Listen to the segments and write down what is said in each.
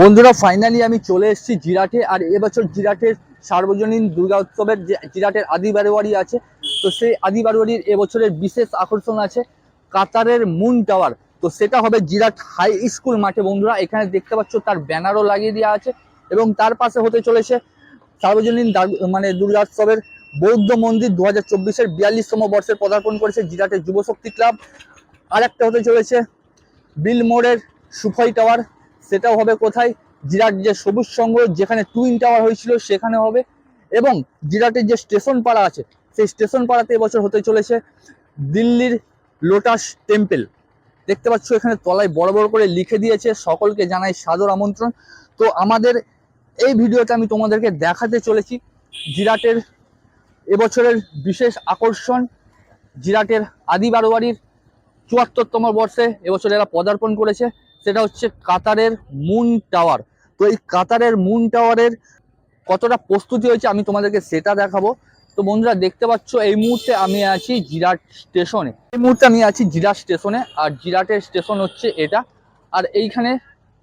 বন্ধুরা ফাইনালি আমি চলে এসেছি জিরাটে, আর এবছর জিরাটের সার্বজনীন দুর্গা উৎসবের যে জিরাটের আদি বারোয়ারি আছে, তো সেই আদি বারোয়ারির এবছরের বিশেষ আকর্ষণ আছে কাতারের মুন টাওয়ার। তো সেটা হবে জিরাট হাই স্কুল মাঠে। বন্ধুরা, এখানে দেখতে পাচ্ছ তার ব্যানারও লাগিয়ে দেওয়া আছে এবং তার পাশে হতে চলেছে সার্বজনীন মানে দুর্গা উৎসবের বৌদ্ধ মন্দির দু হাজার চব্বিশের বিয়াল্লিশতম বর্ষের পদার্পণ করেছে জিরাটের যুবশক্তি ক্লাব। আর একটা হতে চলেছে বিল মোড়ের সুফাই টাওয়ার। সেটাও হবে কোথায়? জিরাট যে সবুজ সংঘ, যেখানে টুইন টাওয়ার হয়েছিল, সেখানে হবে। এবং জিরাটের যে স্টেশন পাড়া আছে, সেই স্টেশন পাড়াতে এবছর হতে চলেছে দিল্লির লোটাস টেম্পল। দেখতে পাচ্ছ এখানে তলায় বড় বড় করে লিখে দিয়েছে, সকলকে জানাই সাদর আমন্ত্রণ। তো আমাদের এই ভিডিওতে আমি তোমাদেরকে দেখাতে চলেছি জিরাটের এবছরের বিশেষ আকর্ষণ, জিরাটের আদি বারোয়ারির চুয়াত্তরতম বর্ষে এবছর এরা পদার্পণ করেছে। সেটা হচ্ছে কাতারের মুন টাওয়ার। তো এই কাতারের মুন টাওয়ারের কতটা প্রস্তুতি হয়েছে আমি তোমাদেরকে সেটা দেখাবো। তো বন্ধুরা, দেখতে পাচ্ছ, এই মুহূর্তে আমি আছি জিরাট স্টেশনে। এই মুহূর্তে আমি আছি জিরাট স্টেশনে, আর জিরাটের স্টেশন হচ্ছে এটা। আর এইখানে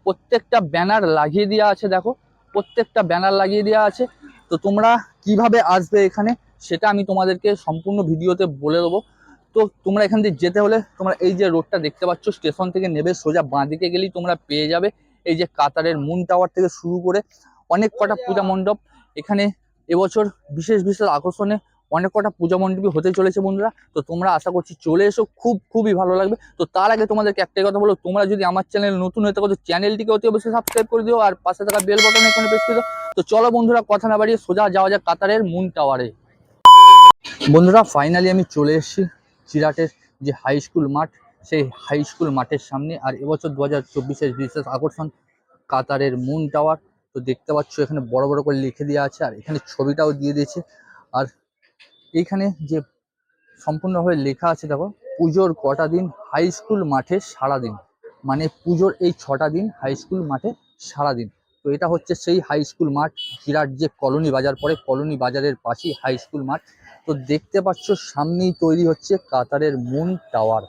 প্রত্যেকটা ব্যানার লাগিয়ে দেওয়া আছে, দেখো। প্রত্যেকটা ব্যানার লাগিয়ে দেওয়া আছে। তো তোমরা কীভাবে আসবে এখানে, সেটা আমি তোমাদেরকে সম্পূর্ণ ভিডিওতে বলে দেবো। তো তোমরা এখান দিয়ে যেতে হলে তোমরা এই যে রোডটা দেখতে পাচ্ছ স্টেশন থেকে নেবে সোজা বাঁদিকে গেলেই তোমরা পেয়ে যাবে। এই যে কাতারের মুন টাওয়ার থেকে শুরু করে অনেক কটা পূজা মণ্ডপ। এখানে এবছর বিশেষ বিশেষ আকর্ষণে অনেক কটা পূজা মণ্ডপই হতে চলেছে বন্ধুরা। তো তোমরা আশা করছি চলে এসো খুব খুবই ভালো লাগবে। তো তার আগে তোমাদেরকে একটাই কথা বলো তোমরা যদি আমার চ্যানেল নতুন হয়ে থাকো তো চ্যানেলটিকে অতি অবশ্যই সাবস্ক্রাইব করে দিও আর পাশে থাকা বেল বাটন এখানে প্রেস করে দিও। তো চলো বন্ধুরা কথা না বাড়িয়ে সোজা যাওয়া যাক কাতারের মুন টাওয়ারে বন্ধুরা ফাইনালি আমি চলে এসেছি। চিরাটের যে হাই স্কুল মাঠ, সেই হাই স্কুল মাঠের সামনে আর এবছর দু হাজার চব্বিশের বিশেষ আকর্ষণ কাতারের মুন টাওয়ার তো দেখতে পাচ্ছ, এখানে বড় বড় করে লিখে দেওয়া আছে আর এখানে ছবিটাও দিয়ে দিয়েছে। আর এইখানে যে সম্পূর্ণভাবে লেখা আছে, দেখো, পুজোর কটা দিন হাই স্কুল মাঠে সারা দিন মানে পুজোর এই ছটা দিন হাই স্কুল মাঠে সারা দিন তো এটা হচ্ছে সেই হাই স্কুল মাঠ জিরাট যে কলোনি বাজার পড়ে, কলোনি বাজারের পাশেই হাই স্কুল মাঠ। তো দেখতে পাচ্ছ সামনেই তৈরি হচ্ছে কাতারের মুন টাওয়ার।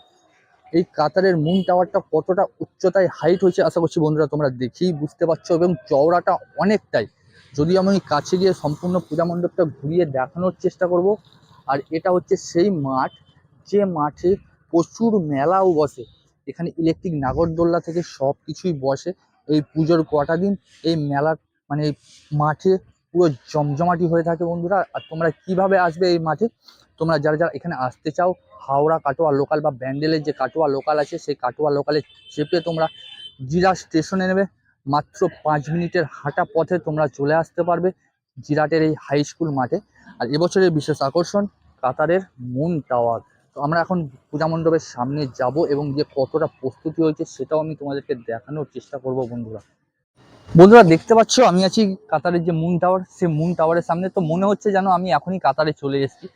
এই কাতারের মুন টাওয়ারটা কতটা উচ্চতায় হাইট হয়েছে আশা করছি বন্ধুরা তোমরা দেখেই বুঝতে পারছ এবং চওড়াটা অনেকটাই। যদি আমি কাছে গিয়ে সম্পূর্ণ পূজা মণ্ডপটা ঘুরিয়ে দেখানোর চেষ্টা করব, আর এটা হচ্ছে সেই মাঠ, যে মাঠে প্রচুর মেলাও বসে। এখানে ইলেকট্রিক নাগরদোল্লা থেকে সব কিছুই বসে। এই পুজোর কটা দিন এই মেলার মানে মাঠে পুরো জমজমাটি হয়ে থাকে বন্ধুরা। আর তোমরা কীভাবে আসবে এই মাঠে? তোমরা যারা যারা এখানে আসতে চাও, হাওড়া, কাটোয়া লোকাল বা ব্যান্ডেলের যে কাটোয়া লোকাল আছে, সেই কাটোয়া লোকালে চেপে তোমরা জিরা স্টেশনে নেবে। মাত্র পাঁচ মিনিটের হাঁটা পথে তোমরা চলে আসতে পারবে জিরাটের এই হাই স্কুল মাঠে। আর এবছরের বিশেষ আকর্ষণ কাতারের মুন টাওয়ার তো আমরা এখন পূজা মণ্ডপের সামনে যাব এবং যে কতটা প্রস্তুতি হয়েছে সেটাও আমি তোমাদেরকে দেখানোর চেষ্টা করব বন্ধুরা। বন্ধুরা, দেখতে পাচ্ছ, আমি আছি কাতারের যে মুন টাওয়ার সে মুন টাওয়ারের সামনে। তো মনে হচ্ছে যেন আমি এখনই কাতারে চলে এসেছি।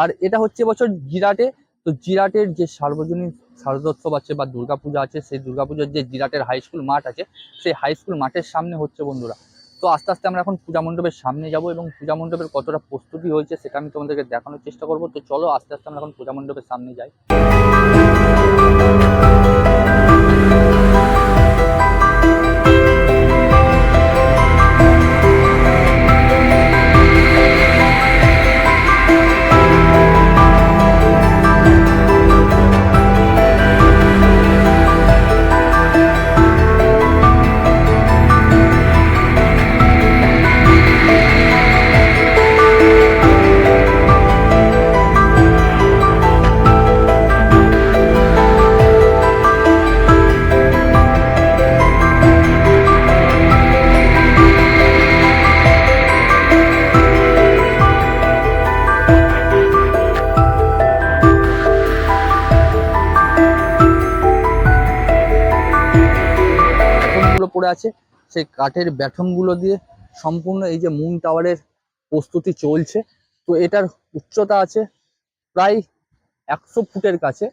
আর এটা হচ্ছে বছর জিরাটে। তো জিরাটের যে সার্বজনীন শারদোৎসব আছে বা দুর্গাপূজা আছে, সেই দুর্গাপূজার যে জিরাটের হাই স্কুল মাঠ আছে, সেই হাই স্কুল মাঠের সামনে হচ্ছে বন্ধুরা। তো আস্তে আস্তে আমরা এখন পূজা মণ্ডপের সামনে যাব এবং পূজা মণ্ডপের কতটা প্রস্তুতি হয়েছে সেটা আমি তোমাদেরকে দেখানোর চেষ্টা করব। তো চলো, আস্তে আস্তে আমরা এখন পূজা মণ্ডপের সামনে যাই। আছে, সেই কাঠের ব্যাটনগুলো দিয়ে সম্পূর্ণ এই যে মুন টাওয়ারের প্রস্তুতি চলছে। তো এটার উচ্চতা আছে প্রায় একশো ফুটের কাছে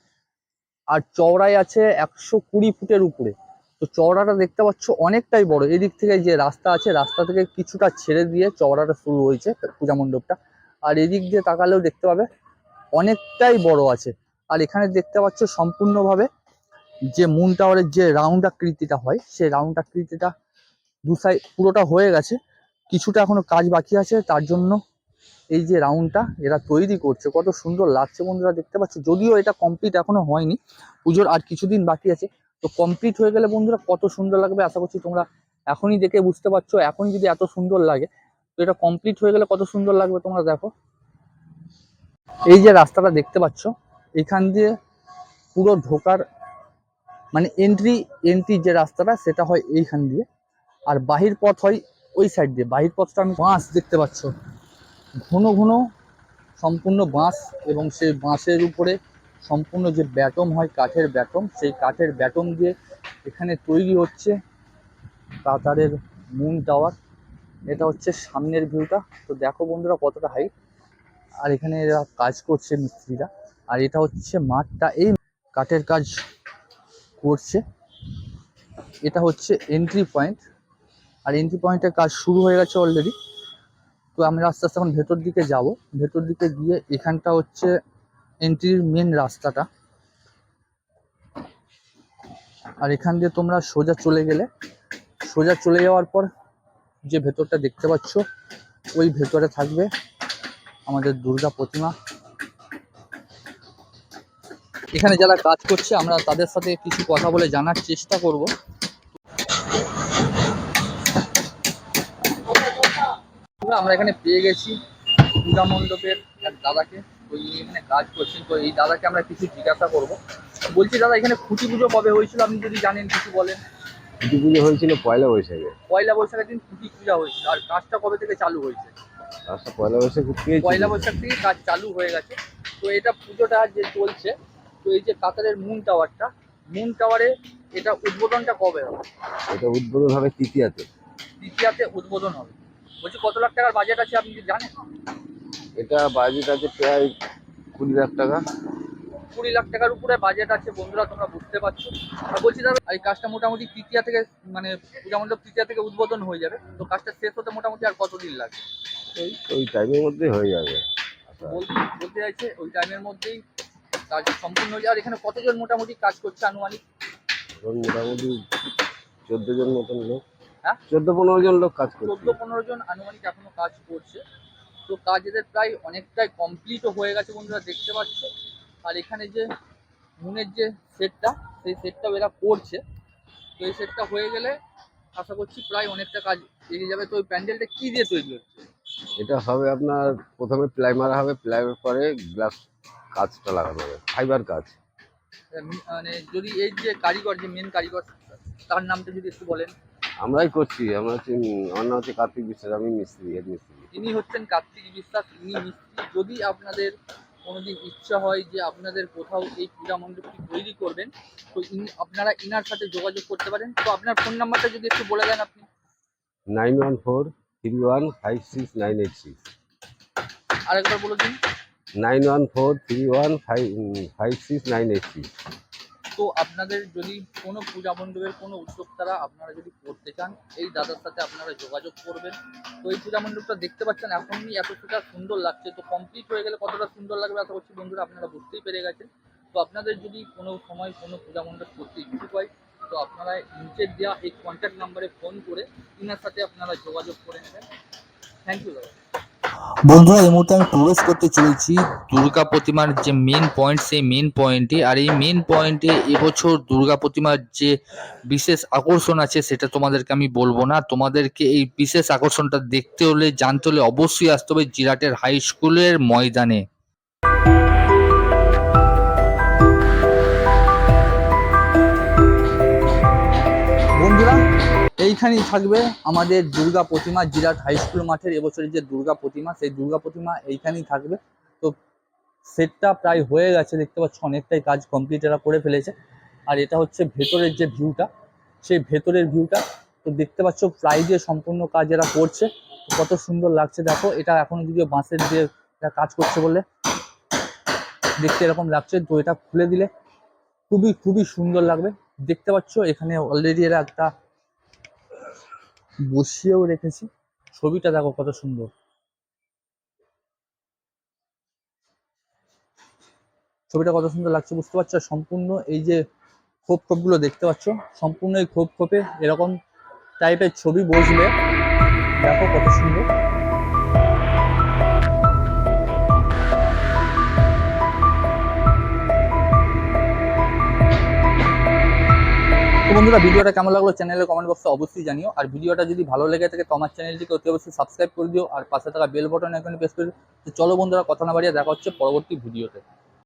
আর চওড়াই আছে একশো কুড়ি ফুটের উপরে। তো চওড়াটা দেখতে পাচ্ছ অনেকটাই বড়। এদিক থেকে যে রাস্তা আছে, রাস্তা থেকে কিছুটা ছেড়ে দিয়ে চওড়াটা শুরু হয়েছে পূজা মণ্ডপটা। আর এদিক দিয়ে তাকালেও দেখতে পাবে অনেকটাই বড় আছে। আর এখানে দেখতে পাচ্ছ সম্পূর্ণভাবে যে মুন টাওয়ারের যে রাউন্ড আকৃতিটা হয়, সেই রাউন্ড আকৃতিটা দু সাইড পুরোটা হয়ে গেছে। কিছুটা এখনও কাজ বাকি আছে, তার জন্য এই যে রাউন্ডটা এরা তৈরি করছে। কত সুন্দর লাগছে বন্ধুরা, দেখতে পাচ্ছ? যদিও এটা কমপ্লিট এখনও হয়নি, পুজোর আর কিছুদিন বাকি আছে। তো কমপ্লিট হয়ে গেলে বন্ধুরা কত সুন্দর লাগবে আশা করছি তোমরা এখনই দেখে বুঝতে পারছ এখন যদি এত সুন্দর লাগে। তো এটা কমপ্লিট হয়ে গেলে কত সুন্দর লাগবে তোমরা দেখো। এই যে রাস্তাটা দেখতে পাচ্ছ, এখান দিয়ে পুরো ঢোকার মানে এন্ট্রি এন্ট্রি যে রাস্তাটা, সেটা হয় এইখান দিয়ে। আর বাহির পথ হয় ওই সাইড দিয়ে। বাহির পথটা আমি বাঁশ দেখতে পাচ্ছ। ঘন ঘন সম্পূর্ণ বাঁশ এবং সেই বাঁশের উপরে সম্পূর্ণ যে ব্যাটম হয়, কাঠের ব্যাটম সেই কাঠের ব্যাটম দিয়ে এখানে তৈরি হচ্ছে কাতারের মুন টাওয়ার এটা হচ্ছে সামনের ভিউটা তো দেখো বন্ধুরা কতটা হাইট আর এখানে এরা কাজ করছে মিস্ত্রিরা। আর এটা হচ্ছে মাঠটা। এই কাঠের কাজ করছে। এটা হচ্ছে এন্ট্রি পয়েন্ট আর এন্ট্রি পয়েন্টের কাজ শুরু হয়ে গেছে অলরেডি তো আমরা আস্তে আস্তে এখন ভেতর দিকে যাব। ভেতর দিকে গিয়ে এখানটা হচ্ছে এন্ট্রির মেন রাস্তাটা। আর এখান দিয়ে তোমরা সোজা চলে গেলে। সোজা চলে যাওয়ার পর যে ভেতরটা দেখতে পাচ্ছ, ওই ভেতরে থাকবে আমাদের দুর্গা প্রতিমা। এখানে যারা কাজ করছে আমরা তাদের সাথে কিছু কথা বলে জানার চেষ্টা করব। আমরা এখানে পেয়ে গেছি পূজা মণ্ডপের এক দাদাকে। ইনি এখানে কাজ করছেন তো এই দাদাকে আমরা কিছু জিজ্ঞাসা করব। বলছি দাদা এখানে খুঁটি পুজো কবে হয়েছিল? আপনি যদি জানেন কিছু বলেন। ছুটি পুজো হয়েছিল পয়লা বৈশাখে। পয়লা বৈশাখের দিন খুঁটি পূজা হয়েছিল আর কাজটা কবে থেকে চালু হয়েছে? রাস্তা পয়লা বৈশাখে পয়লা বৈশাখ থেকে কাজ চালু হয়ে গেছে। তো এটা পুজোটা যে চলছে তো এই যে কাতারের মুন টাওয়ারটা মুন টাওয়ারে এটা উদ্বোধনটা কবে হবে? এটা উদ্বোধন হবে তৃতীয়াতে। দ্বিতীয়াতে উদ্বোধন হবে। বলছি কত লাখ টাকার বাজেট আছে আপনি জানেন? এটা বাজেট আছে প্রায় কুড়ি লাখ টাকা। কুড়ি লাখ টাকার উপরে বাজেট আছে বন্ধুরা তোমরা বুঝতে পারছ। আর বলছি দাদা এই কাজটা মোটামুটি তৃতীয়া থেকে মানে পূজা মণ্ডপ তৃতীয়া থেকে উদ্বোধন হয়ে যাবে। তো কাজটা শেষ হতে মোটামুটি আর কতদিন লাগবে? ওই ওই টাইমের মধ্যে হয়ে যাবে। বলতে চাইছে ওই টাইমের মধ্যেই কাজ সম্পূর্ণ হয়ে আর এখানে কতজন মোটামুটি কাজ করছে আনুমানিক? এখন মোটামুটি চোদ্দ জন মতন লোক। হ্যাঁ? চোদ্দ পনেরো জন লোক কাজ করছে। চোদ্দ পনেরো জন আনুমানিক এখনও কাজ করছে। তো কাজ এদের প্রায় অনেকটাই কমপ্লিটও হয়ে গেছে বন্ধুরা দেখতে পাচ্ছ। আর এখানে যে মুনের যে সেটটা সেই সেটটাও এরা করছে। তো এই সেটটা হয়ে গেলে আশা করছি প্রায় অনেকটা কাজ এগিয়ে যাবে। তো ওই প্যান্ডেলটা কি দিয়ে তৈরি হচ্ছে? এটা হবে আপনার প্রথমে প্লাই মারা হবে। প্লাইয়ের পরে গ্লাস কাজটা লাগানো হবে ফাইবার কাজ। মানে যদি এই যে কারিগর যে মেন কারিগর তার নামটা যদি একটু বলেন। আমরাই করছি আমরা হচ্ছে আমার নাম হচ্ছে কার্তিক বিশ্বাস আমি মিস্ত্রি হেড মিস্ত্রি ইনি হচ্ছেন কার্তিক বিশ্বাস ইনি মিস্ত্রি। যদি আপনাদের কোনোদিন ইচ্ছা হয় যে আপনাদের কোথাও এই পূজা মণ্ডপটি তৈরি করবেন তো আপনারা ইনার সাথে যোগাযোগ করতে পারেন। তো আপনার ফোন নাম্বারটা যদি একটু বলে দেন আপনি। Nine one four three one five six nine eight six. আরেকবার বলে দিন। Nine one four three one five five six nine eight six তো আপনাদের যদি কোনো পূজা মণ্ডপের কোনো উদ্যোক্তারা আপনারা যদি করতে চান, এই দাদার সাথে আপনারা যোগাযোগ করবেন। তো এই পূজা মণ্ডপটা দেখতে পাচ্ছেন এখনই এতটা সুন্দর লাগছে। তো কমপ্লিট হয়ে গেলে কতটা সুন্দর লাগবে আশা করছি বন্ধুরা আপনারা বুঝতেই পেরে গেছেন। তো আপনাদের যদি কোনো সময় কোনো পূজা মণ্ডপ করতে ইচ্ছুক হয়, তো আপনারা নিচের দেওয়া এই কন্ট্যাক্ট নাম্বারে ফোন করে ইনার সাথে আপনারা যোগাযোগ করে নেবেন। থ্যাংক ইউ দাদা। বন্ধুরা এই মুহূর্তে আমি প্রবেশ করতে চলেছি দুর্গা প্রতিমার যে মেন পয়েন্ট সেই মেন পয়েন্টে আর এই মেন পয়েন্টে এবছর দুর্গা প্রতিমার যে বিশেষ আকর্ষণ আছে সেটা তোমাদেরকে আমি বলব না। তোমাদেরকে এই বিশেষ আকর্ষণটা দেখতে হলে জানতে হলে অবশ্যই আসতে হবে জিরাটের হাই স্কুলের ময়দানে। বন্ধুরা এইখানেই থাকবে আমাদের দুর্গা প্রতিমা জিরাট হাই স্কুল মাঠের এবছরের যে দুর্গা প্রতিমা, সেই দুর্গা প্রতিমা এইখানেই থাকবে। তো সেটটা প্রায় হয়ে গেছে, দেখতে পাচ্ছ অনেকটাই কাজ কমপ্লিট এরা করে ফেলেছে। আর এটা হচ্ছে ভেতরের যে ভিউটা সেই ভেতরের ভিউটা তো দেখতে পাচ্ছ প্রায় দিয়ে সম্পূর্ণ কাজ এরা করছে। কত সুন্দর লাগছে, দেখো, এটা এখনও যদিও বাঁশের দিয়ে কাজ করছে বলে দেখতে এরকম লাগছে, তো এটা খুলে দিলে খুবই খুবই সুন্দর লাগবে। দেখতে পাচ্ছ এখানে অলরেডি এরা একটা বসিয়েও রেখেছি। ছবিটা দেখো কত সুন্দর। ছবিটা কত সুন্দর লাগছে বুঝতে পারছ? সম্পূর্ণ এই যে খোপ খোপগুলো দেখতে পাচ্ছ? সম্পূর্ণ এই খোপ খোপে এরকম টাইপের ছবি বসলে দেখো কত সুন্দর। বন্ধুরা, ভিডিওটা কেমন লাগল চ্যানেলে কমেন্ট বক্সে অবশ্যই জানিও। আর ভিডিওটা যদি ভালো লেগে থাকে তোমার চ্যানেলটিকে অতি অবশ্যই সাবস্ক্রাইব করে দিও। আর পাশে থাকা বেল বটন এখানে প্রেস করে চলো বন্ধুরা, কথা না বাড়িয়ে দেখা হচ্ছে পরবর্তী ভিডিওতে